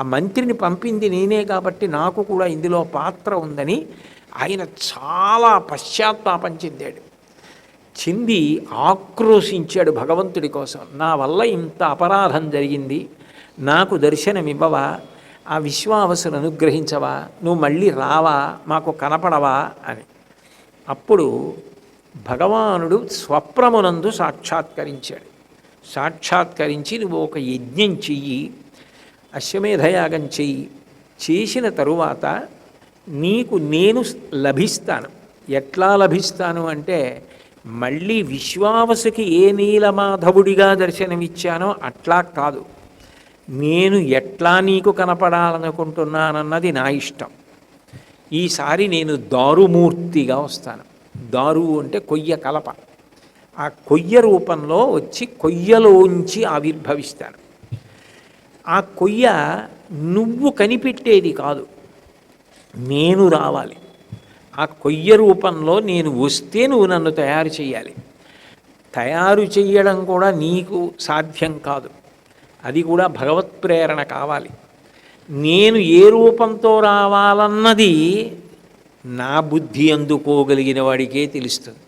ఆ మంత్రిని పంపింది నేనే కాబట్టి నాకు కూడా ఇందులో పాత్ర ఉందని ఆయన చాలా పశ్చాత్తాపం చెందాడు. చెంది ఆక్రోశించాడు భగవంతుడి కోసం. నా వల్ల ఇంత అపరాధం జరిగింది. నాకు దర్శనమివ్వవా ఆ విశ్వావసును అనుగ్రహించవా? నువ్వు మళ్ళీ రావా? మాకు కనపడవా? అని. అప్పుడు భగవానుడు స్వప్రమునందు సాక్షాత్కరించాడు. సాక్షాత్కరించి నువ్వు ఒక యజ్ఞం చెయ్యి. అశ్వమేధయాగం చెయ్యి. చేసిన తరువాత నీకు నేను లభిస్తాను. ఎట్లా లభిస్తాను అంటే మళ్ళీ విశ్వావసుకి ఏ నీలమాధవుడిగా దర్శనమిచ్చానో అట్లా కాదు. నేను ఎట్లా నీకు కనపడాలనుకుంటున్నానన్నది నా ఇష్టం. ఈసారి నేను దారుమూర్తిగా వస్తాను. దారు అంటే కొయ్య కలప. ఆ కొయ్య రూపంలో వచ్చి కొయ్యలోంచి ఆవిర్భవిస్తాను. ఆ కొయ్య నువ్వు కనిపెట్టేది కాదు. నేను రావాలి. ఆ కొయ్య రూపంలో నేను వస్తే నువ్వు నన్ను తయారు చేయాలి తయారు చేయడం కూడా నీకు సాధ్యం కాదు. అది కూడా భగవత్ ప్రేరణ కావాలి. నేను ఏ రూపంతో రావాలన్నది నా బుద్ధి అందుకోగలిగిన వాడికే తెలుస్తుంది.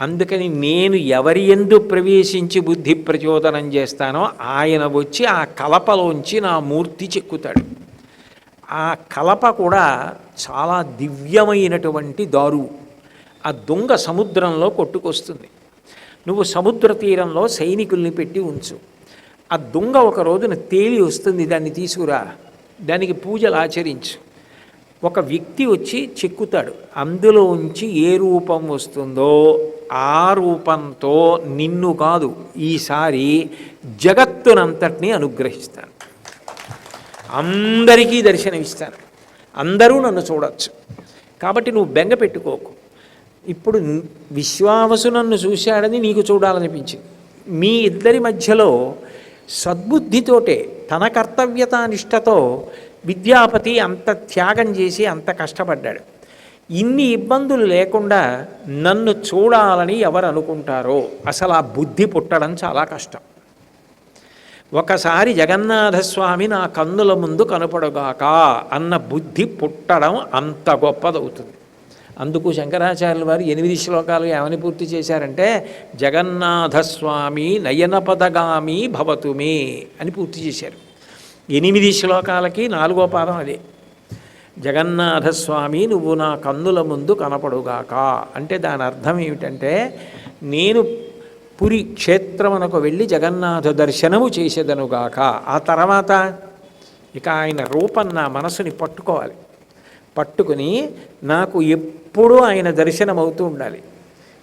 అందుకని నేను ఎవరి ఎందు ప్రవేశించి బుద్ధి ప్రచోదనం చేస్తానో ఆయన వచ్చి ఆ కలపలోంచి నా మూర్తి చెక్కుతాడు. ఆ కలప కూడా చాలా దివ్యమైనటువంటి దారువు ఆ దొంగ సముద్రంలో కొట్టుకొస్తుంది. నువ్వు సముద్ర తీరంలో సైనికుల్ని పెట్టి ఉంచు. ఆ దొంగ ఒక రోజున తేలి వస్తుంది దాన్ని తీసుకురా. దానికి పూజలు ఆచరించు. ఒక వ్యక్తి వచ్చి చెక్కుతాడు. అందులో ఉంచి ఏ రూపం వస్తుందో ఆ రూపంతో నిన్ను కాదు ఈసారి జగత్తునంతటినీ అనుగ్రహిస్తాను. అందరికీ దర్శనమిస్తాను. అందరూ నన్ను చూడొచ్చు. కాబట్టి నువ్వు బెంగ పెట్టుకోకు. ఇప్పుడు విశ్వావసు నన్ను చూశాడని నీకు చూడాలనిపించింది. మీ ఇద్దరి మధ్యలో సద్బుద్ధితోటే తన కర్తవ్యత నిష్టతో విద్యాపతి అంత త్యాగం చేసి అంత కష్టపడ్డాడు. ఇన్ని ఇబ్బందులు లేకుండా నన్ను చూడాలని ఎవరు అనుకుంటారో అసలు ఆ బుద్ధి పుట్టడం చాలా కష్టం. ఒకసారి జగన్నాథస్వామి నా కన్నుల ముందు కనపడుగాక అన్న బుద్ధి పుట్టడం అంత గొప్పదవుతుంది. అందుకు శంకరాచార్యుల వారు ఎనిమిది శ్లోకాలు ఏమని పూర్తి చేశారంటే జగన్నాథస్వామి నయనపదగామి భవతుమే అని పూర్తి చేశారు. ఎనిమిది శ్లోకాలకి నాలుగో పాదం అదే. జగన్నాథస్వామి నువ్వు నా కన్నుల ముందు కనపడుగాక. అంటే దాని అర్థం ఏమిటంటే నేను పురి క్షేత్రమునకు వెళ్ళి జగన్నాథ దర్శనము చేసేదనుగాక. ఆ తర్వాత ఇక ఆయన రూపం నా మనసుని పట్టుకోవాలి. పట్టుకుని నాకు ఎప్పుడూ ఆయన దర్శనం అవుతూ ఉండాలి.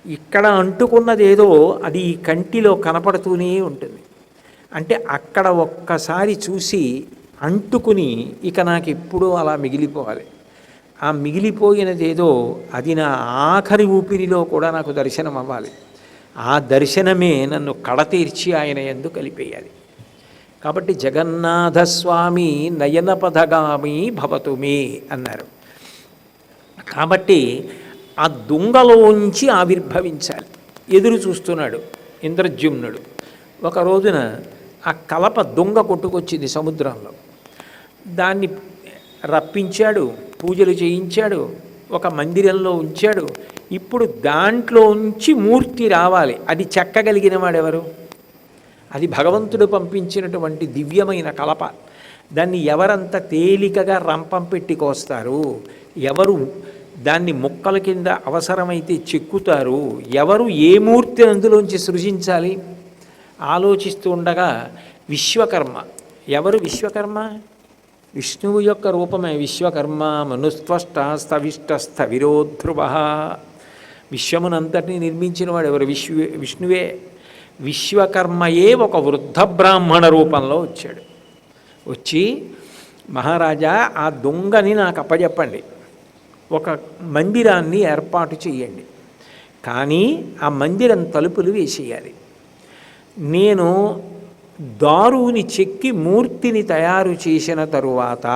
ఇక్కడ అంటుకున్నదేదో అది ఈ కంటిలో కనపడుతూనే ఉంటుంది. అంటే అక్కడ ఒక్కసారి చూసి అంటుకుని ఇక నాకు ఎప్పుడూ అలా మిగిలిపోవాలి. ఆ మిగిలిపోయినది ఏదో అది నా ఆఖరి ఊపిరిలో కూడా నాకు దర్శనం అవ్వాలి. ఆ దర్శనమే నన్ను కడతీర్చి ఆయన ఎందు కలిపేయాలి. కాబట్టి జగన్నాథస్వామి నయనపథగామి భవతుమే అన్నారు. కాబట్టి ఆ దుంగలోంచి ఆవిర్భవించాలి. ఎదురు చూస్తున్నాడు ఇంద్రజ్యుమ్నుడు ఒక రోజున ఆ కలప దొంగ కొట్టుకొచ్చింది సముద్రంలో. దాన్ని రప్పించాడు పూజలు చేయించాడు ఒక మందిరంలో ఉంచాడు. ఇప్పుడు దాంట్లో ఉంచి మూర్తి రావాలి. అది చెక్కగలిగిన వాడెవరు? అది భగవంతుడు పంపించినటువంటి దివ్యమైన కలప. దాన్ని ఎవరంత తేలికగా రంపం పెట్టి కోస్తారు? ఎవరు దాన్ని ముక్కల కింద అవసరమైతే చెక్కుతారు? ఎవరు ఏ మూర్తి అందులోంచి సృజించాలి? ఆలోచిస్తూ ఉండగా విశ్వకర్మ. ఎవరు విశ్వకర్మ? విష్ణువు యొక్క రూపమే విశ్వకర్మ. మనుస్త్వష్ట స్థవిష్టస్థ విరోధ్రువ విశ్వమునంతటిని నిర్మించిన వాడు ఎవరు? విశ్వ విష్ణువే. విశ్వకర్మయే ఒక వృద్ధ బ్రాహ్మణ రూపంలో వచ్చాడు. వచ్చి మహారాజా ఆ దొంగని నాకు అప్పచెప్పండి ఒక మందిరాన్ని ఏర్పాటు చేయండి కానీ ఆ మందిరం తలుపులు వేసేయాలి. నేను దారుని చెక్కి మూర్తిని తయారు చేసిన తరువాత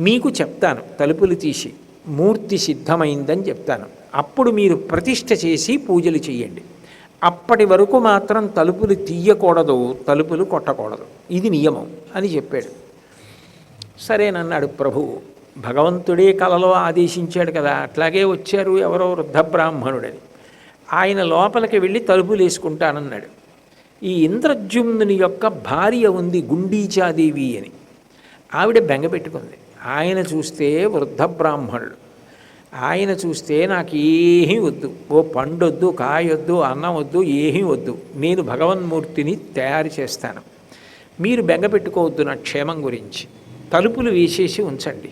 మీకు చెప్తాను తలుపులు తీసి మూర్తి సిద్ధమైందని చెప్తాను. అప్పుడు మీరు ప్రతిష్ట చేసి పూజలు చేయండి. అప్పటి వరకు మాత్రం తలుపులు తీయకూడదు తలుపులు కొట్టకూడదు. ఇది నియమం అని చెప్పాడు. సరేనన్నాడు ప్రభువు భగవంతుడే కలలో ఆదేశించాడు కదా అట్లాగే వచ్చారు ఎవరో వృద్ధ బ్రాహ్మణుడని. ఆయన లోపలికి వెళ్ళి తలుపులు వేసుకుంటానన్నాడు. ఈ ఇంద్రజుమ్నుని యొక్క భార్య ఉంది గుండీచాదేవి అని. ఆవిడ బెంగ పెట్టుకుంది. ఆయన చూస్తే వృద్ధ బ్రాహ్మణుడు. ఆయన చూస్తే నాకు ఏమీ వద్దు. ఓ పండొద్దు కాయొద్దు అన్నం వద్దు ఏమీ వద్దు. నేను భగవన్మూర్తిని తయారు చేస్తాను. మీరు బెంగ పెట్టుకోవద్దు నా క్షేమం గురించి. తలుపులు వేసేసి ఉంచండి.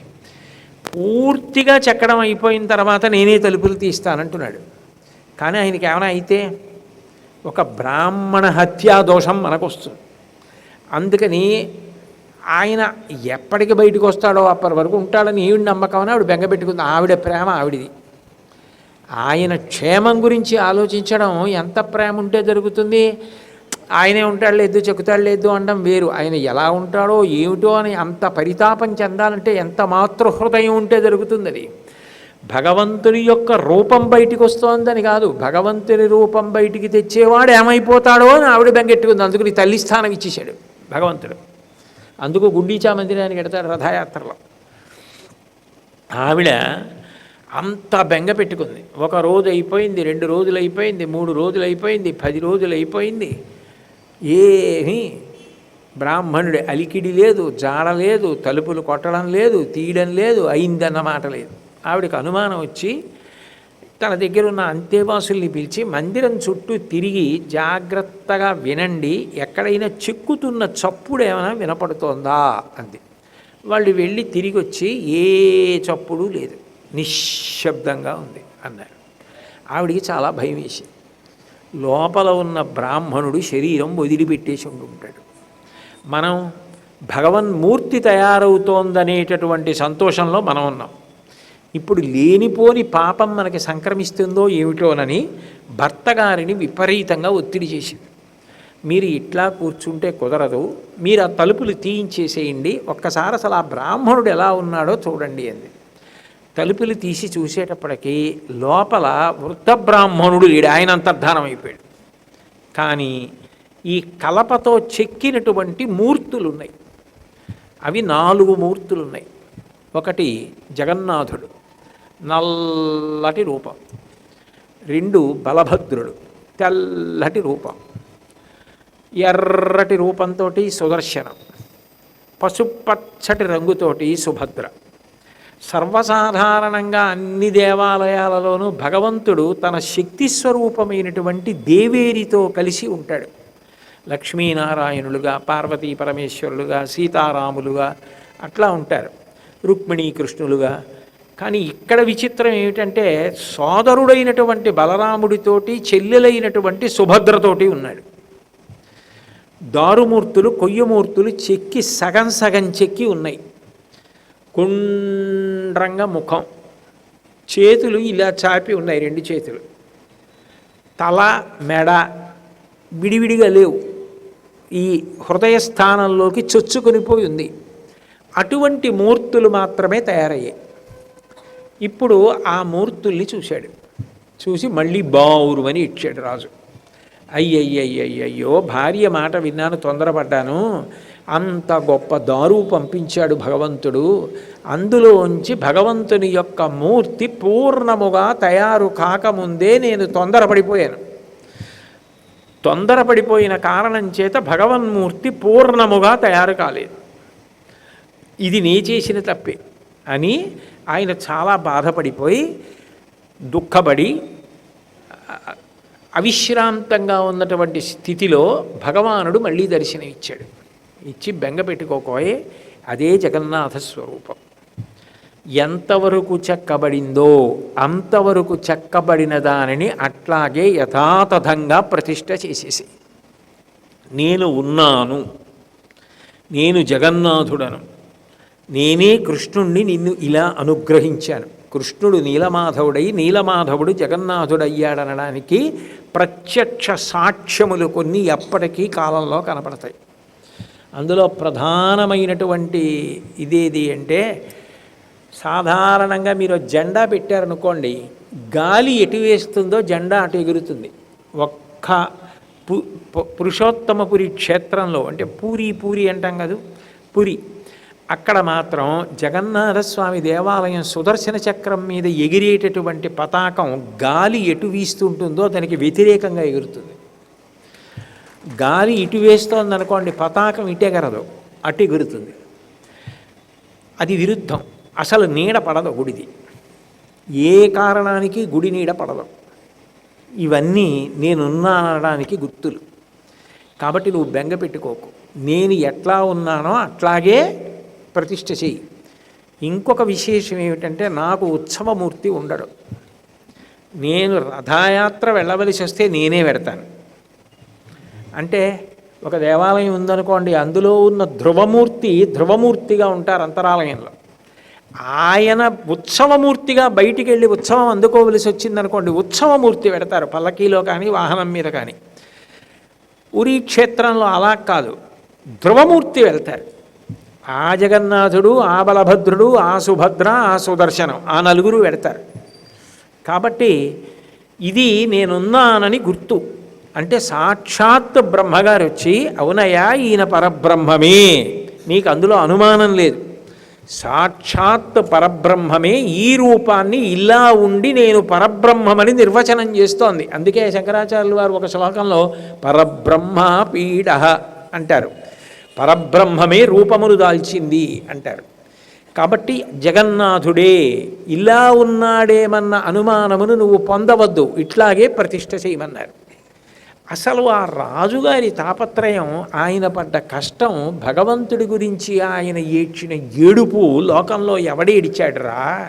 పూర్తిగా చెక్కడం అయిపోయిన తర్వాత నేనే తలుపులు తీస్తానంటున్నాడు. కానీ ఆయనకి ఏమైనా అయితే ఒక బ్రాహ్మణ హత్యా దోషం మనకొస్తుంది. అందుకని ఆయన ఎప్పటికి బయటకు వస్తాడో అప్పటి వరకు ఉంటాడని ఈవిడ నమ్మకం అని ఆవిడ బెంగపెట్టుకుంది ఆవిడ ప్రేమ ఆవిడిది. ఆయన క్షేమం గురించి ఆలోచించడం ఎంత ప్రేమ ఉంటే జరుగుతుంది? ఆయనే ఉంటాడు లేదు చెక్కుతాడు లేదు అనడం వేరు. ఆయన ఎలా ఉంటాడో ఏమిటో అని అంత పరితాపం చెందాలంటే ఎంత మాతృహృదయం ఉంటే జరుగుతుంది అది. భగవంతుని యొక్క రూపం బయటికి వస్తోందని కాదు భగవంతుని రూపం బయటికి తెచ్చేవాడు ఏమైపోతాడో అని ఆవిడ బెంగెట్టుకుంది. అందుకని తల్లి స్థానం ఇచ్చేశాడు భగవంతుడు. అందుకు గుండీచా మందిరానికి ఎడతాడు రథయాత్రలో. ఆవిడ అంత బెంగ పెట్టుకుంది. ఒక రోజు అయిపోయింది రెండు రోజులు అయిపోయింది మూడు రోజులు అయిపోయింది పది రోజులు అయిపోయింది. ఏమీ బ్రాహ్మణుడి అలికిడి లేదు జాడ లేదు తలుపులు కొట్టడం లేదు తీయడం లేదు అయిందన్నమాట లేదు. ఆవిడకి అనుమానం వచ్చి తన దగ్గర ఉన్న అంతేవాసుల్ని పిలిచి మందిరం చుట్టూ తిరిగి జాగ్రత్తగా వినండి ఎక్కడైనా చిక్కుతున్న చప్పుడు ఏమైనా వినపడుతోందా అంది. వాళ్ళు వెళ్ళి తిరిగి వచ్చి ఏ చప్పుడు లేదు నిశ్శబ్దంగా ఉంది అన్నారు. ఆవిడికి చాలా భయం వేసింది. లోపల ఉన్న బ్రాహ్మణుడు శరీరం వదిలిపెట్టేసి ఉంటుంటాడు మనం భగవన్మూర్తి తయారవుతోందనేటటువంటి సంతోషంలో మనం ఉన్నాం. ఇప్పుడు లేనిపోని పాపం మనకి సంక్రమిస్తుందో ఏమిటోనని భర్త గారిని విపరీతంగా ఒత్తిడి చేసింది. మీరు ఇట్లా కూర్చుంటే కుదరదు మీరు ఆ తలుపులు తీయించేసేయండి ఒక్కసారి అసలు ఆ బ్రాహ్మణుడు ఎలా ఉన్నాడో చూడండి అంది. తలుపులు తీసి చూసేటప్పటికీ లోపల వృద్ధ బ్రాహ్మణుడు లేడు ఆయన అంతర్ధానం అయిపోయాడు. కానీ ఈ కలపతో చెక్కినటువంటి మూర్తులు ఉన్నాయి అవి నాలుగు మూర్తులు ఉన్నాయి ఒకటి జగన్నాథుడు నల్లటి రూపం. రెండు బలభద్రుడు తెల్లటి రూపం. ఎర్రటి రూపంతో సుదర్శనం పసుపచ్చటి రంగుతోటి సుభద్ర. సర్వసాధారణంగా అన్ని దేవాలయాలలోనూ భగవంతుడు తన శక్తి స్వరూపమైనటువంటి దేవేరితో కలిసి ఉంటాడు. లక్ష్మీనారాయణులుగా పార్వతీ పరమేశ్వరులుగా సీతారాములుగా అట్లా ఉంటారు. రుక్మిణీ కృష్ణులుగా కానీ ఇక్కడ విచిత్రం ఏమిటంటే సోదరుడైనటువంటి బలరాముడితోటి చెల్లెలైనటువంటి సుభద్రతోటి ఉన్నాడు. దారుమూర్తులు కొయ్యమూర్తులు చెక్కి సగం సగం చెక్కి ఉన్నాయి. కుండ్రంగా ముఖం. చేతులు ఇలా చాపి ఉన్నాయి రెండు చేతులు. తల మెడ విడివిడిగా లేవు. ఈ హృదయ స్థానంలోకి చొచ్చుకొనిపోయి ఉంది. అటువంటి మూర్తులు మాత్రమే తయారయ్యాయి. ఇప్పుడు ఆ మూర్తుల్ని చూశాడు. చూసి మళ్ళీ బావురువని ఇచ్చాడు రాజు. అయ్యయ్యయ్యయ్యో భార్య మాట విన్నాను తొందరపడ్డాను. అంత గొప్ప దారు పంపించాడు భగవంతుడు. అందులోంచి భగవంతుని యొక్క మూర్తి పూర్ణముగా తయారు కాకముందే నేను తొందరపడిపోయాను. తొందరపడిపోయిన కారణం చేత భగవన్మూర్తి పూర్ణముగా తయారు కాలేదు. ఇది నీ చేసిన తప్పే అని ఆయన చాలా బాధపడిపోయి దుఃఖపడి అవిశ్రాంతంగా ఉన్నటువంటి స్థితిలో భగవానుడు మళ్ళీ దర్శనం ఇచ్చాడు ఇచ్చి బెంగ పెట్టుకోకోయే అదే జగన్నాథ స్వరూపం. ఎంతవరకు చెక్కబడిందో అంతవరకు చెక్కబడిన దానిని అట్లాగే యథాతథంగా ప్రతిష్ట చేసేసి నేను ఉన్నాను నేను జగన్నాథుడను. నేనే కృష్ణుణ్ణి నిన్ను ఇలా అనుగ్రహించాను. కృష్ణుడు నీలమాధవుడై నీలమాధవుడు జగన్నాథుడయ్యాడనడానికి ప్రత్యక్ష సాక్ష్యములు కొన్ని ఎప్పటికీ కాలంలో కనపడతాయి. అందులో ప్రధానమైనటువంటి ఇదేది అంటే సాధారణంగా మీరు జెండా పెట్టారనుకోండి గాలి ఎటు వేస్తుందో జెండా అటు ఎగురుతుంది. ఒక్క పు పురుషోత్తమపురి క్షేత్రంలో అంటే పూరి పూరి అంటాం కదా? పురి. అక్కడ మాత్రం జగన్నాథస్వామి దేవాలయం సుదర్శన చక్రం మీద ఎగిరేటటువంటి పతాకం గాలి ఎటు వీస్తుంటుందో దానికి వ్యతిరేకంగా ఎగురుతుంది. గాలి ఇటు వేస్తోంది అనుకోండి పతాకం ఇటెగరదు అటు ఎగురుతుంది. అది విరుద్ధం. అసలు నీడ పడదు గుడిది. ఏ కారణానికి గుడి నీడ పడదు? ఇవన్నీ నేనున్నానడానికి గుర్తులు. కాబట్టి నువ్వు బెంగ పెట్టుకోకు. నేను ఎట్లా ఉన్నానో అట్లాగే ప్రతిష్ఠ చేయి. ఇంకొక విశేషం ఏమిటంటే నాకు ఉత్సవమూర్తి ఉండడు. నేను రథయాత్ర వెళ్ళవలసి వస్తే నేనే పెడతాను అంటే ఒక దేవాలయం ఉందనుకోండి అందులో ఉన్న ధ్రువమూర్తి ధ్రువమూర్తిగా ఉంటారు అంతరాలయంలో. ఆయన ఉత్సవమూర్తిగా బయటికి వెళ్ళి ఉత్సవం అందుకోవలసి వచ్చిందనుకోండి ఉత్సవమూర్తి పెడతారు పల్లకీలో కానీ వాహనం మీద కానీ. ఉరి క్షేత్రంలో అలా కాదు. ధ్రువమూర్తి వెళ్తారు. ఆ జగన్నాథుడు ఆ బలభద్రుడు ఆ సుభద్ర ఆ సుదర్శనం ఆ నలుగురు పెడతారు కాబట్టి ఇది నేనున్నానని గుర్తు. అంటే సాక్షాత్ బ్రహ్మగారు వచ్చి అవునయా ఈయన పరబ్రహ్మమే. నీకు అందులో అనుమానం లేదు. సాక్షాత్ పరబ్రహ్మమే ఈ రూపాన్ని ఇలా ఉండి నేను పరబ్రహ్మమని నిర్వచనం చేస్తోంది. అందుకే శంకరాచార్యులు వారు ఒక శ్లోకంలో పరబ్రహ్మ పీడ అంటారు. పరబ్రహ్మమే రూపమును దాల్చింది అంటారు. కాబట్టి జగన్నాథుడే ఇలా ఉన్నాడేమన్న అనుమానమును నువ్వు పొందవద్దు ఇట్లాగే ప్రతిష్ట చేయమన్నారు. అసలు ఆ రాజుగారి తాపత్రయం ఆయన పడ్డ కష్టం భగవంతుడి గురించి ఆయన ఏడ్చిన ఏడుపు లోకంలో ఎవడేడిచాడురా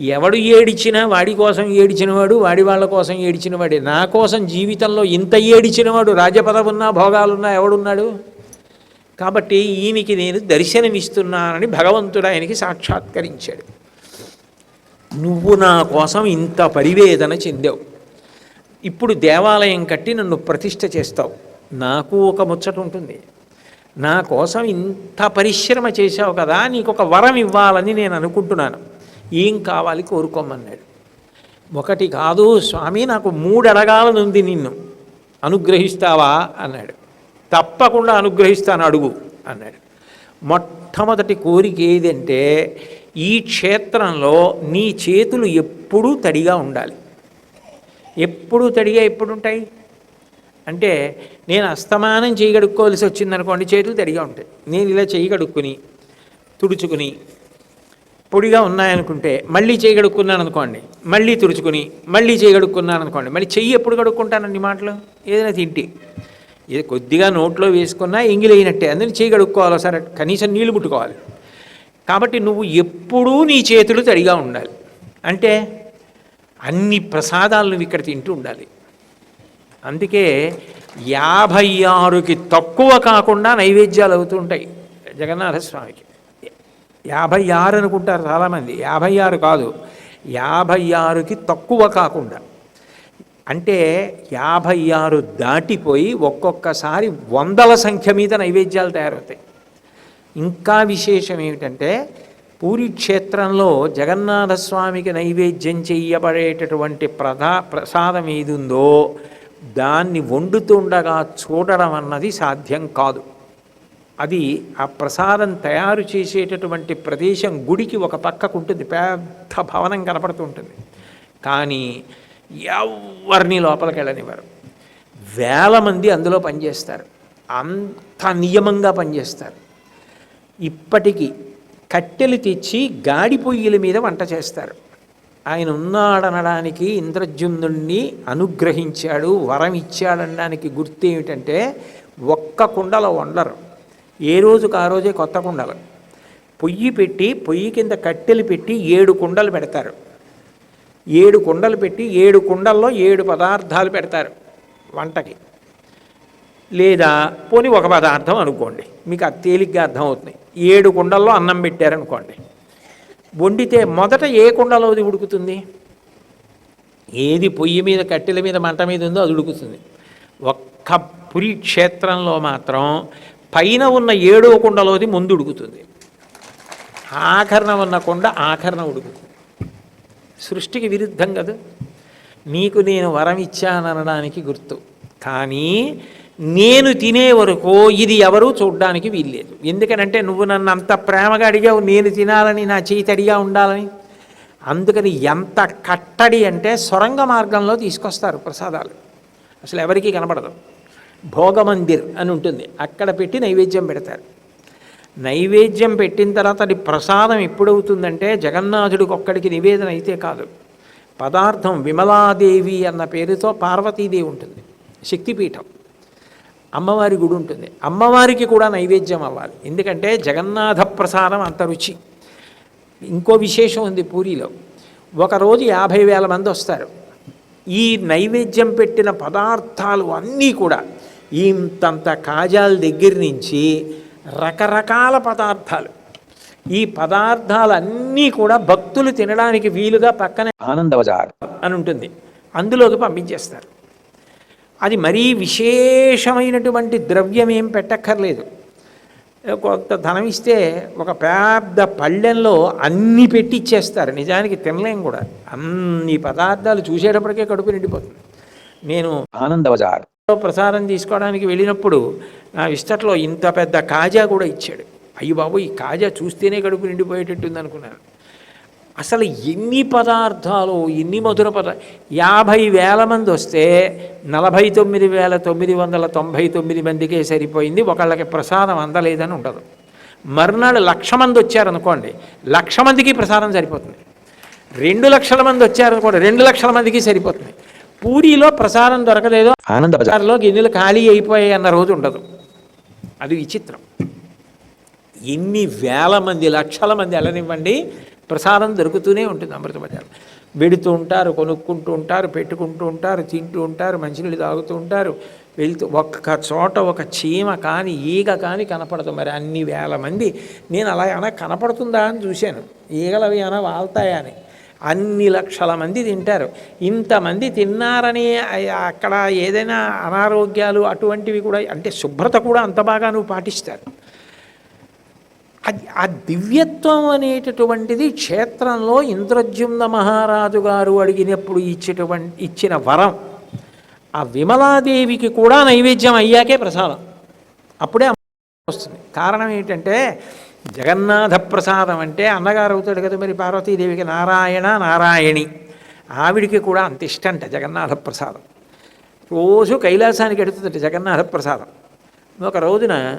ఎవడు ఏడిచినా వాడి కోసం ఏడిచినవాడు వాడి వాళ్ళ కోసం ఏడిచినవాడే. నా కోసం జీవితంలో ఇంత ఏడిచినవాడు రాజపదవున్నా భోగాలున్నా ఎవడున్నాడు? కాబట్టి ఈయనకి నేను దర్శనమిస్తున్నానని భగవంతుడు ఆయనకి సాక్షాత్కరించాడు. నువ్వు నా కోసం ఇంత పరివేదన చెందావు. ఇప్పుడు దేవాలయం కట్టి నన్ను ప్రతిష్ట చేస్తావు. నాకు ఒక ముచ్చట ఉంటుంది. నా కోసం ఇంత పరిశ్రమ చేశావు కదా నీకు ఒక వరం ఇవ్వాలని నేను అనుకుంటున్నాను. ఏం కావాలి కోరుకోమన్నాడు. ఒకటి కాదు స్వామి నాకు మూడు అడగాలనుంది నిన్ను. అనుగ్రహిస్తావా? అన్నాడు. తప్పకుండా అనుగ్రహిస్తాను అడుగు అన్నాడు. మొట్టమొదటి కోరిక ఏదంటే ఈ క్షేత్రంలో నీ చేతులు ఎప్పుడూ తడిగా ఉండాలి. ఎప్పుడూ తడిగా ఎప్పుడు ఉంటాయి అంటే నేను అస్తమానం చేయగడుక్కోవాల్సి వచ్చిందనుకోండి చేతులు తడిగా ఉంటాయి. నేను ఇలా చేయగడుక్కుని తుడుచుకుని పొడిగా ఉన్నాయనుకుంటే మళ్ళీ చేయగడుక్కున్నాను అనుకోండి మళ్ళీ తుడుచుకుని మళ్ళీ చేయగడుక్కున్నాను అనుకోండి మళ్ళీ చెయ్యి ఎప్పుడు కడుక్కుంటానండి మాటలు? ఏదైనా తింటి. ఇది కొద్దిగా నోట్లో వేసుకున్నా ఎంగిలైనట్టే అందుకని చేయగడుక్కోవాలి సరే కనీసం నీళ్ళు ముట్టుకోవాలి. కాబట్టి నువ్వు ఎప్పుడూ నీ చేతులు తడిగా ఉండాలి. అంటే అన్ని ప్రసాదాలు నువ్వు ఇక్కడ తింటూ ఉండాలి. అందుకే యాభై ఆరుకి తక్కువ కాకుండా నైవేద్యాలు అవుతూ ఉంటాయి జగన్నాథ స్వామికి యాభై ఆరు అనుకుంటారు చాలామంది. యాభై ఆరు కాదు. యాభై ఆరుకి తక్కువ కాకుండా. అంటే యాభై ఆరు దాటిపోయి ఒక్కొక్కసారి వందల సంఖ్య మీద నైవేద్యాలు తయారవుతాయి. ఇంకా విశేషం ఏమిటంటే పూరి క్షేత్రంలో జగన్నాథస్వామికి నైవేద్యం చెయ్యబడేటటువంటి ప్రధా ప్రసాదం ఏది ఉందో దాన్ని వండుతుండగా చూడడం అన్నది సాధ్యం కాదు. అది ఆ ప్రసాదం తయారు చేసేటటువంటి ప్రదేశం గుడికి ఒక పక్కకు ఉంటుంది పెద్ద భవనం కనపడుతూ ఉంటుంది. కానీ ఎవరిని లోపలికి వెళ్ళనివ్వరు వేల మంది అందులో పనిచేస్తారు. అంత నియమంగా పనిచేస్తారు. ఇప్పటికీ కట్టెలు తెచ్చి గాడి పొయ్యిల మీద వంట చేస్తారు. ఆయన ఉన్నాడనడానికి ఇంద్రజుమ్నుణ్ణి అనుగ్రహించాడు వరం ఇచ్చాడనడానికి గుర్తు ఏమిటంటే ఒక్క కుండలో వండరు. ఏ రోజుకు ఆ రోజే కొత్త కుండలు. పొయ్యి పెట్టి పొయ్యి కింద కట్టెలు పెట్టి ఏడు కుండలు పెడతారు. ఏడు కుండలు పెట్టి ఏడు కుండల్లో ఏడు పదార్థాలు పెడతారు వంటకి. లేదా పోని ఒక పదార్థం అనుకోండి మీకు అది తేలిగ్గా అర్థమవుతుంది. ఏడు కుండల్లో అన్నం పెట్టారనుకోండి వండితే మొదట ఏ కుండలోది ఉడుకుతుంది? ఏది పొయ్యి మీద కట్టెల మీద మంట మీద ఉందో అది ఉడుకుతుంది. ఒక్క పురి క్షేత్రంలో మాత్రం పైన ఉన్న ఏడో కుండలోది ముందు ఉడుకుతుంది. ఆఖరణ ఉన్న కుండ ఆఖరణ ఉడుకుతుంది. సృష్టికి విరుద్ధం కదా. నీకు నేను వరం ఇచ్చాననడానికి గుర్తు. కానీ నేను తినే వరకు ఇది ఎవరూ చూడడానికి వీల్లేదు. ఎందుకనంటే నువ్వు నన్ను అంత ప్రేమగా అడిగావు నేను తినాలని నా చేయి తడిగా ఉండాలని. అందుకని ఎంత కట్టడి అంటే సొరంగ మార్గంలో తీసుకొస్తారు ప్రసాదాలు. అసలు ఎవరికీ కనపడదు భోగమందిర్ అని ఉంటుంది. అక్కడ పెట్టి నైవేద్యం పెడతారు. నైవేద్యం పెట్టిన తర్వాత అది ప్రసాదం ఎప్పుడవుతుందంటే జగన్నాథుడికి ఒక్కడికి నివేదన అయితే కాదు. పదార్థం విమలాదేవి అన్న పేరుతో పార్వతీదేవి ఉంటుంది శక్తిపీఠం. అమ్మవారి గుడి ఉంటుంది. అమ్మవారికి కూడా నైవేద్యం అవ్వాలి. ఎందుకంటే జగన్నాథ ప్రసాదం అంత రుచి. ఇంకో విశేషం ఉంది పూరిలో. ఒకరోజు యాభై వేల మంది వస్తారు. ఈ నైవేద్యం పెట్టిన పదార్థాలు అన్నీ కూడా ఇంతంత కాజాల దగ్గర నుంచి రకరకాల పదార్థాలు. ఈ పదార్థాలన్నీ కూడా భక్తులు తినడానికి వీలుగా పక్కనే ఆనందబజార్ అని ఉంటుంది. అందులోకి పంపించేస్తారు. అది మరీ విశేషమైనటువంటి ద్రవ్యం ఏం పెట్టక్కర్లేదు. కొంత ధనం ఇస్తే ఒక పెద్ద పళ్ళెంలో అన్ని పెట్టి ఇచ్చేస్తారు నిజానికి తినలేం కూడా. అన్ని పదార్థాలు చూసేటప్పటికే కడుపు నిండిపోతుంది. నేను ఆనందబజార్ ప్రసాదం తీసుకోవడానికి వెళ్ళినప్పుడు నా విస్తట్లో ఇంత పెద్ద కాజా కూడా ఇచ్చాడు. అయ్యి బాబు ఈ కాజా చూస్తేనే కడుపు నిండిపోయేటట్టుంది అనుకున్నాను. అసలు ఎన్ని పదార్థాలు ఎన్ని మధుర పద యాభై వేల మంది వస్తే నలభై తొమ్మిది వేల తొమ్మిది వందల తొంభై తొమ్మిది మందికే సరిపోయింది ఒకళ్ళకి ప్రసాదం అందలేదని ఉండదు. మర్నాడు లక్ష మంది వచ్చారనుకోండి లక్ష మందికి ప్రసాదం సరిపోతుంది. రెండు లక్షల మంది వచ్చారనుకోండి రెండు లక్షల మందికి సరిపోతుంది. పూరిలో ప్రసాదం దొరకలేదో ఆనందబజార్ బజార్లో గిన్నెలు ఖాళీ అయిపోయాయి అన్న రోజు ఉండదు. అది విచిత్రం. ఎన్ని వేల మంది లక్షల మంది వెళ్ళనివ్వండి ప్రసాదం దొరుకుతూనే ఉంటుంది అమృత బజార్. వెడుతూ ఉంటారు కొనుక్కుంటూ ఉంటారు పెట్టుకుంటూ ఉంటారు తింటూ ఉంటారు మంచినీళ్ళు తాగుతూ ఉంటారు వెళ్తూ ఒక్క చోట ఒక చీమ కానీ ఈగ కానీ కనపడదు. మరి అన్ని వేల మంది. నేను అలా ఏమైనా కనపడుతుందా అని చూశాను. ఈగలు అవి ఏమైనా వాళ్తాయా అని. అన్ని లక్షల మంది తింటారు. ఇంతమంది తిన్నారని అక్కడ ఏదైనా అనారోగ్యాలు అటువంటివి కూడా అంటే శుభ్రత కూడా అంత బాగా నువ్వు పాటిస్తారు. అది ఆ దివ్యత్వం అనేటటువంటిది క్షేత్రంలో ఇంద్రజుమ్న మహారాజు గారు అడిగినప్పుడు ఇచ్చేటువంటి ఇచ్చిన వరం. ఆ విమలాదేవికి కూడా నైవేద్యం అయ్యాకే ప్రసాదం. అప్పుడే వస్తుంది. కారణం ఏంటంటే జగన్నాథ ప్రసాదం అంటే అన్నగారు అవుతాడు కదా మరి పార్వతీదేవికి నారాయణ నారాయణి. ఆవిడికి కూడా అంత ఇష్టంట జగన్నాథ ప్రసాదం రోజు కైలాసానికి ఎడుతుందట జగన్నాథ ప్రసాదం ఒక రోజున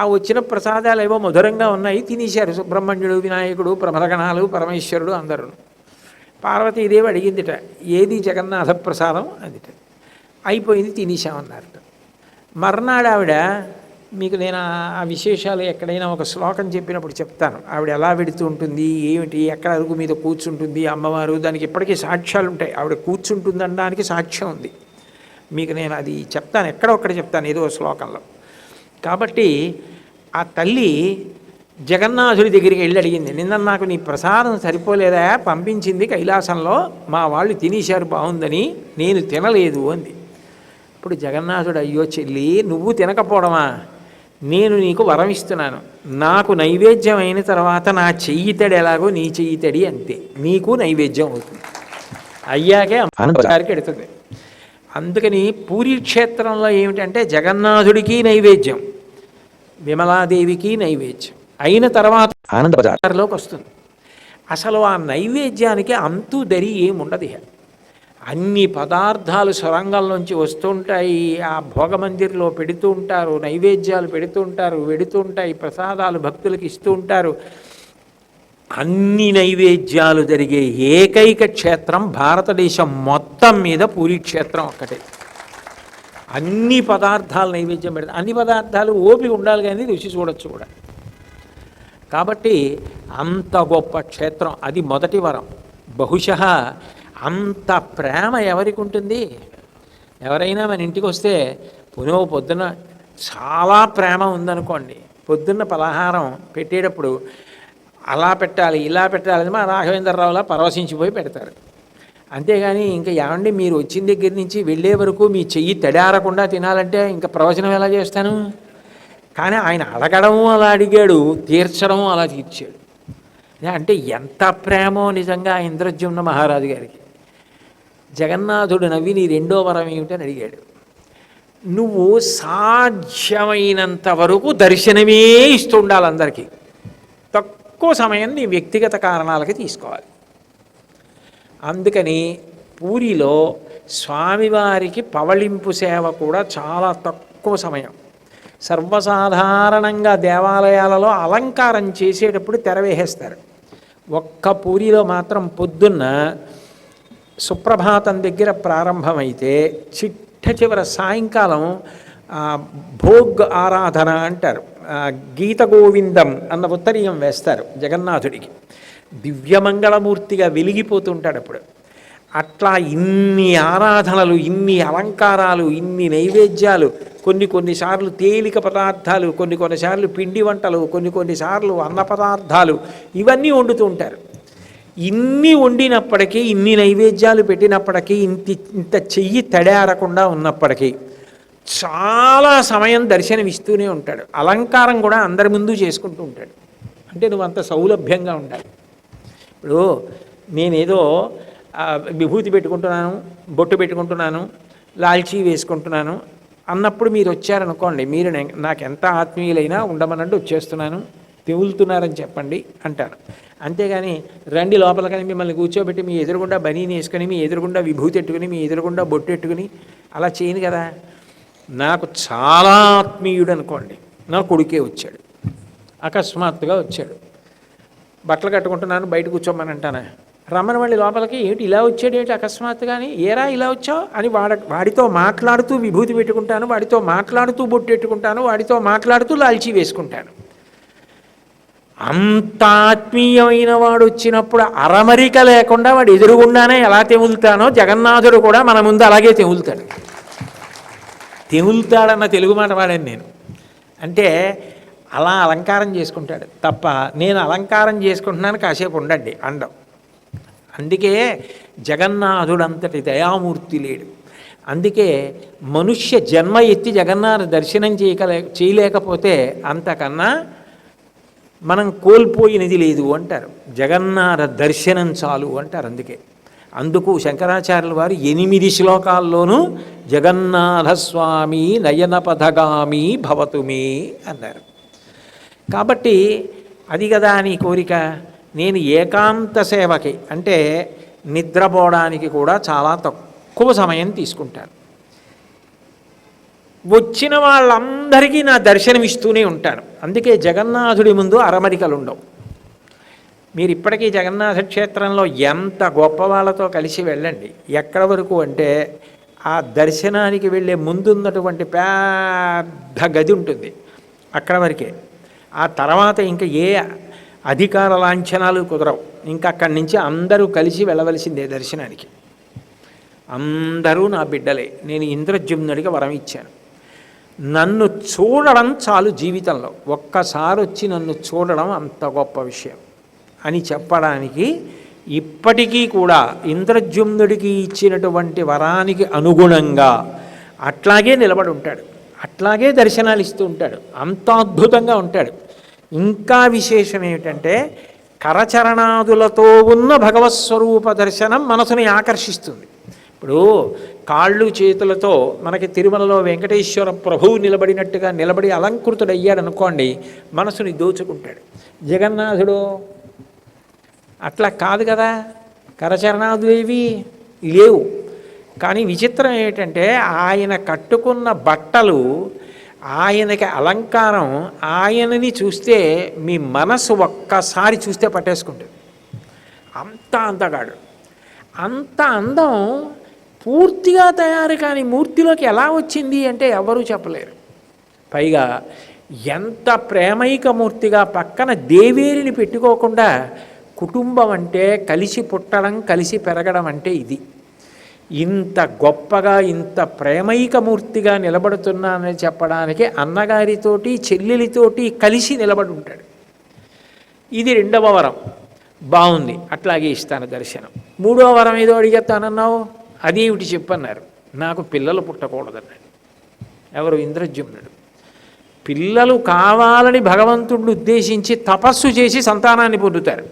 ఆ వచ్చిన ప్రసాదాలు ఏవో మధురంగా ఉన్నాయి తినేశారు సుబ్రహ్మణ్యుడు వినాయకుడు ప్రమదగణాలు పరమేశ్వరుడు అందరూ. పార్వతీదేవి అడిగిందిట ఏది జగన్నాథ ప్రసాదం అందిట. అయిపోయింది తినేశామన్నారట. మర్నాడు ఆవిడ మీకు నేను ఆ- విశేషాలు ఎక్కడైనా ఒక శ్లోకం చెప్పినప్పుడు చెప్తాను. ఆవిడ ఎలా వెడుతూ ఉంటుంది ఏమిటి ఎక్కడ అరుగు మీద కూర్చుంటుంది అమ్మవారు దానికి ఇప్పటికీ సాక్ష్యాలు ఉంటాయి. ఆవిడ కూర్చుంటుంది అనడానికి సాక్ష్యం ఉంది. మీకు నేను అది చెప్తాను ఎక్కడొక్కడ చెప్తాను ఏదో శ్లోకంలో. కాబట్టి ఆ తల్లి జగన్నాథుడి దగ్గరికి వెళ్ళి అడిగింది నిన్న నాకు నీ ప్రసాదం సరిపోలేదా? పంపించింది కైలాసంలో. మా వాళ్ళు తినేశారు బాగుందని నేను తినలేదు అంది. ఇప్పుడు జగన్నాథుడు అయ్యో చెల్లి నువ్వు తినకపోవడమా? నేను నీకు వరం ఇస్తున్నాను నాకు నైవేద్యం అయిన తర్వాత నా చెయ్యితడి ఎలాగో నీ చెయ్యితడి అంతే. నీకు నైవేద్యం అవుతుంది. అయ్యాకే అమ్మగారికి ఎడుతుంది. అందుకని పూరి క్షేత్రంలో ఏమిటంటే జగన్నాథుడికి నైవేద్యం విమలాదేవికి నైవేద్యం. అయిన తర్వాత ఆనందబజార్లోకి వస్తుంది. అసలు ఆ నైవేద్యానికి అంతు దరి ఏముండదు ఇక అన్ని పదార్థాలు సొరంగంలోంచి వస్తుంటాయి ఆ భోగమందిర్లో పెడుతూ ఉంటారు నైవేద్యాలు పెడుతూ ఉంటారు వెడుతూ ఉంటాయి ప్రసాదాలు భక్తులకు ఇస్తూ ఉంటారు. అన్ని నైవేద్యాలు జరిగే ఏకైక క్షేత్రం భారతదేశం మొత్తం మీద పూరి క్షేత్రం ఒక్కటే. అన్ని పదార్థాలు నైవేద్యం పెడతారు అన్ని పదార్థాలు ఓపిక ఉండాలి కానీ రుచి చూడొచ్చు కూడా. కాబట్టి అంత గొప్ప క్షేత్రం అది మొదటి వరం. బహుశ అంత ప్రేమ ఎవరికి ఉంటుంది? ఎవరైనా మన ఇంటికి వస్తే పునో పొద్దున చాలా ప్రేమ ఉందనుకోండి. పొద్దున్న పలహారం పెట్టేటప్పుడు అలా పెట్టాలి ఇలా పెట్టాలని మా రాఘవేంద్రరావులా పరవశించిపోయి పెడతారు. అంతేగాని ఇంకా ఏమండి మీరు వచ్చిన దగ్గర నుంచి వెళ్ళే వరకు మీ చెయ్యి తడారకుండా తినాలంటే ఇంకా ప్రవచనం ఎలా చేస్తాను? కానీ ఆయన అడగడం అలా అడిగాడు తీర్చడం అలా తీర్చాడు. అంటే ఎంత ప్రేమో నిజంగా ఆ ఇంద్రజుమ్న మహారాజు గారికి. జగన్నాథుడు నవ్వి నీ రెండో వరం ఏమిటని అడిగాడు. నువ్వు సాధ్యమైనంత వరకు దర్శనమే ఇస్తుండాలి అందరికీ. తక్కువ సమయం నీ వ్యక్తిగత కారణాలకి తీసుకోవాలి. అందుకని పూరిలో స్వామివారికి పవళింపు సేవ కూడా చాలా తక్కువ సమయం. సర్వసాధారణంగా దేవాలయాలలో అలంకారం చేసేటప్పుడు తెరవేసేస్తారు. ఒక్క పూరిలో మాత్రం పొద్దున్న సుప్రభాతం దగ్గర ప్రారంభమైతే చిట్ట చివర సాయంకాలం భోగ్ ఆరాధన అంటారు. గీత గోవిందం అన్న ఉత్తరీయం వేస్తారు జగన్నాథుడికి. దివ్యమంగళమూర్తిగా వెలిగిపోతుంటాడు అప్పుడు. అట్లా ఇన్ని ఆరాధనలు ఇన్ని అలంకారాలు ఇన్ని నైవేద్యాలు కొన్ని కొన్నిసార్లు తేలిక పదార్థాలు కొన్ని కొన్నిసార్లు పిండి వంటలు కొన్ని కొన్నిసార్లు అన్న పదార్థాలు ఇవన్నీ వండుతూ ఉంటారు. ఇన్ని వండినప్పటికీ ఇన్ని నైవేద్యాలు పెట్టినప్పటికీ ఇంత ఇంత చెయ్యి తడారకుండా ఉన్నప్పటికీ చాలా సమయం దర్శనమిస్తూనే ఉంటాడు. అలంకారం కూడా అందరి ముందు చేసుకుంటూ ఉంటాడు. అంటే నువ్వు అంత సౌలభ్యంగా ఉండాలి. ఇప్పుడు నేనేదో విభూతి పెట్టుకుంటున్నాను బొట్టు పెట్టుకుంటున్నాను లాల్చీ వేసుకుంటున్నాను అన్నప్పుడు మీరు వచ్చారనుకోండి మీరు నాకు ఎంత ఆత్మీయులైనా ఉండమనండి వచ్చేస్తున్నాను తెగులుతున్నారని చెప్పండి అంటారు. అంతేగాని రండి లోపలికని మిమ్మల్ని కూర్చోబెట్టి మీ ఎదురుగుండా బనీని వేసుకొని మీ ఎదురుగుండా విభూతి ఎట్టుకుని మీ ఎదురుగుండా బొట్టు ఎట్టుకుని అలా చేయను కదా. నాకు చాలా ఆత్మీయుడు అనుకోండి. నా కొడుకే వచ్చాడు. అకస్మాత్తుగా వచ్చాడు. బట్టలు కట్టుకుంటున్నాను బయట కూర్చోమని అంటానా? రమ్మని మళ్ళీ లోపలికి ఏమిటి ఇలా వచ్చాడు? ఏంటి అకస్మాత్తుగాని? ఏరా ఇలా వచ్చావు? అని వాడ వాడితో మాట్లాడుతూ విభూతి పెట్టుకుంటాను వాడితో మాట్లాడుతూ బొట్టు పెట్టుకుంటాను వాడితో మాట్లాడుతూ లాల్చీ వేసుకుంటాను. అంత ఆత్మీయమైన వాడు వచ్చినప్పుడు అరమరిక లేకుండా వాడు ఎదురుగుండానే ఎలా తెములుతానో జగన్నాథుడు కూడా మన ముందు అలాగే తెములుతాడు. తెములుతాడన్న తెలుగు మాట వాడాను నేను. అంటే అలా అలంకారం చేసుకుంటాడు. తప్ప నేను అలంకారం చేసుకుంటున్నాను కాసేపు ఉండండి అండం. అందుకే జగన్నాథుడు అంతటి దయామూర్తి లేడు. అందుకే మనుష్య జన్మ ఎత్తి జగన్నాథ దర్శనం చేయకలే చేయలేకపోతే అంతకన్నా మనం కోల్పోయినది లేదు అంటారు. జగన్నాథ దర్శనం చాలు అంటారు అందుకే. అందుకు శంకరాచార్యుల వారు ఎనిమిది శ్లోకాల్లోనూ జగన్నాథస్వామి నయనపథగామి భవతుమే అన్నారు. కాబట్టి అది కదా నీ కోరిక. నేను ఏకాంత సేవకి అంటే నిద్రపోవడానికి కూడా చాలా తక్కువ సమయం తీసుకుంటాను. వచ్చిన వాళ్ళందరికీ నా దర్శనం ఇస్తూనే ఉంటాను. అందుకే జగన్నాథుడి ముందు అరమరికలు ఉండవు మీరు ఇప్పటికీ జగన్నాథ క్షేత్రంలో ఎంత గొప్ప వాళ్ళతో కలిసి వెళ్ళండి. ఎక్కడ వరకు అంటే ఆ దర్శనానికి వెళ్ళే ముందున్నటువంటి పెద్ద గది ఉంటుంది. అక్కడ వరకే. ఆ తర్వాత ఇంకా ఏ అధికార లాంఛనాలు కుదరవు. ఇంకా అక్కడి నుంచి అందరూ కలిసి వెళ్ళవలసిందే దర్శనానికి. అందరూ నా బిడ్డలే. నేను ఇంద్రజుమ్నుడికి వరం ఇచ్చాను. నన్ను చూడడం చాలు జీవితంలో. ఒక్కసారి వచ్చి నన్ను చూడడం అంత గొప్ప విషయం. అని చెప్పడానికి ఇప్పటికీ కూడా ఇంద్రజుమ్నుడికి ఇచ్చినటువంటి వరానికి అనుగుణంగా అట్లాగే నిలబడి ఉంటాడు. అట్లాగే దర్శనాలు ఇస్తూ ఉంటాడు. అంత అద్భుతంగా ఉంటాడు. ఇంకా విశేషం ఏమిటంటే కరచరణాదులతో ఉన్న భగవత్ స్వరూప దర్శనం మనసుని ఆకర్షిస్తుంది. ఇప్పుడు కాళ్ళు చేతులతో మనకి తిరుమలలో వెంకటేశ్వర ప్రభువు నిలబడినట్టుగా నిలబడి అలంకృతుడయ్యాడు అనుకోండి మనసుని దోచుకుంటాడు. జగన్నాథుడు అట్లా కాదు కదా కరచరణాదులేవి లేవు. కానీ విచిత్రం ఏంటంటే ఆయన కట్టుకున్న బట్టలు ఆయనకి అలంకారం ఆయనని చూస్తే మీ మనసు ఒక్కసారి చూస్తే పట్టేసుకుంటుంది. అంత అందగాడు. అంత అందం పూర్తిగా తయారు కాని మూర్తిలోకి ఎలా వచ్చింది అంటే ఎవరూ చెప్పలేరు. పైగా ఎంత ప్రేమైక మూర్తిగా పక్కన దేవేరిని పెట్టుకోకుండా కుటుంబం అంటే కలిసి పుట్టడం కలిసి పెరగడం అంటే ఇది. ఇంత గొప్పగా ఇంత ప్రేమైక మూర్తిగా నిలబడుతున్నానని చెప్పడానికి అన్నగారితోటి చెల్లెలితోటి కలిసి నిలబడి ఉంటాడు. ఇది రెండవ వరం. బాగుంది అట్లాగే ఇస్తాను దర్శనం. మూడవ వరం ఏదో అడిగేస్తానన్నావు? అదేమిటి చెప్పన్నారు? నాకు పిల్లలు పుట్టకూడదన్నాడు. ఎవరు? ఇంద్రజుమ్నుడు. పిల్లలు కావాలని భగవంతుడు ఉద్దేశించి తపస్సు చేసి సంతానాన్ని పొందుతారు.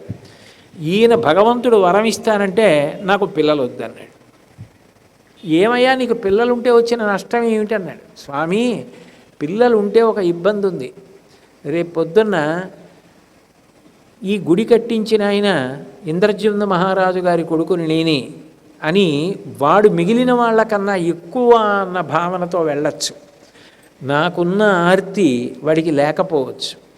ఈయన భగవంతుడు వరం ఇస్తానంటే నాకు పిల్లలు వద్దన్నాడు. ఏమయ్యా నీకు పిల్లలు ఉంటే వచ్చిన నష్టం ఏమిటి అన్నాడు. స్వామి పిల్లలు ఉంటే ఒక ఇబ్బంది ఉంది రేపు పొద్దున్న ఈ గుడి కట్టించిన ఆయన ఇంద్రజ్యుమ్న మహారాజు గారి కొడుకుని నేనే అని వాడు మిగిలిన వాళ్ళకన్నా ఎక్కువ అన్న భావనతో వెళ్ళచ్చు. నాకున్న ఆర్తి వాడికి లేకపోవచ్చు.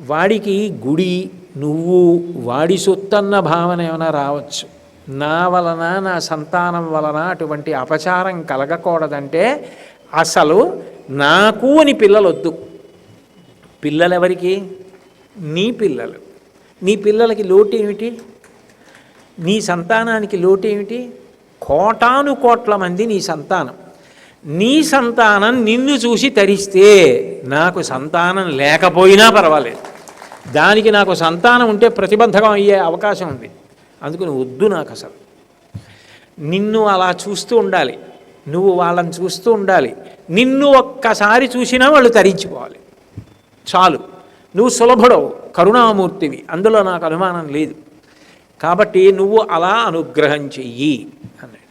వాడికి గుడి నువ్వు వాడి సొత్తన్న భావన ఏమైనా రావచ్చు. నా వలన నా సంతానం వలన అటువంటి అపచారం కలగకూడదంటే అసలు నాకు అని పిల్లలొద్దు. పిల్లలెవరికి? నీ పిల్లలు. నీ పిల్లలకి లోటు ఏమిటి? నీ సంతానానికి లోటు ఏమిటి కోటాను కోట్ల మంది నీ సంతానం. నీ సంతానం నిన్ను చూసి తరిస్తే నాకు సంతానం లేకపోయినా పర్వాలేదు. దానికి నాకు సంతానం ఉంటే ప్రతిబంధకం అయ్యే అవకాశం ఉంది. అందుకని వద్దు నాకు అసలు. నిన్ను అలా చూస్తూ ఉండాలి. నువ్వు వాళ్ళని చూస్తూ ఉండాలి. నిన్ను ఒక్కసారి చూసినా వాళ్ళు తరించిపోవాలి. చాలు. నువ్వు సులభుడవు. కరుణామూర్తివి. అందులో నాకు అనుమానం లేదు. కాబట్టి నువ్వు అలా అనుగ్రహం చెయ్యి అన్నాడు.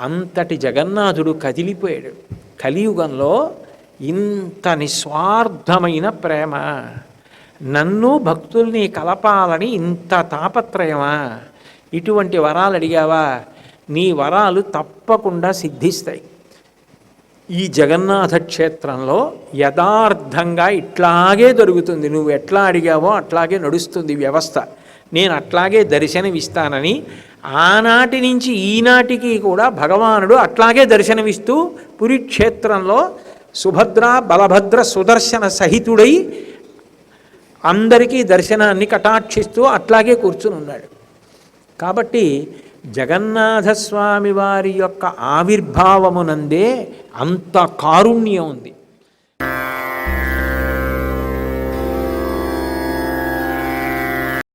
అంతటి జగన్నాథుడు కదిలిపోయాడు. కలియుగంలో ఇంత నిస్వార్థమైన ప్రేమ. నన్ను భక్తుల్ని కలపాలని ఇంత తాపత్రయమా? ఇటువంటి వరాలు అడిగావా? నీ వరాలు తప్పకుండా సిద్ధిస్తాయి. ఈ జగన్నాథ క్షేత్రంలో యథార్థంగా ఇట్లాగే దొరుకుతుంది. నువ్వు ఎట్లా అడిగావో అట్లాగే నడుస్తుంది వ్యవస్థ. నేను అట్లాగే దర్శనమిస్తానని ఆనాటి నుంచి ఈనాటికి కూడా భగవానుడు అట్లాగే దర్శనమిస్తూ పురి క్షేత్రంలో సుభద్ర బలభద్ర సుదర్శన సహితుడై అందరికీ దర్శనాన్ని కటాక్షిస్తూ అట్లాగే కూర్చుని ఉన్నాడు కాబట్టి జగన్నాథస్వామి వారి యొక్క ఆవిర్భావమునందే అంత కారుణ్యం ఉంది.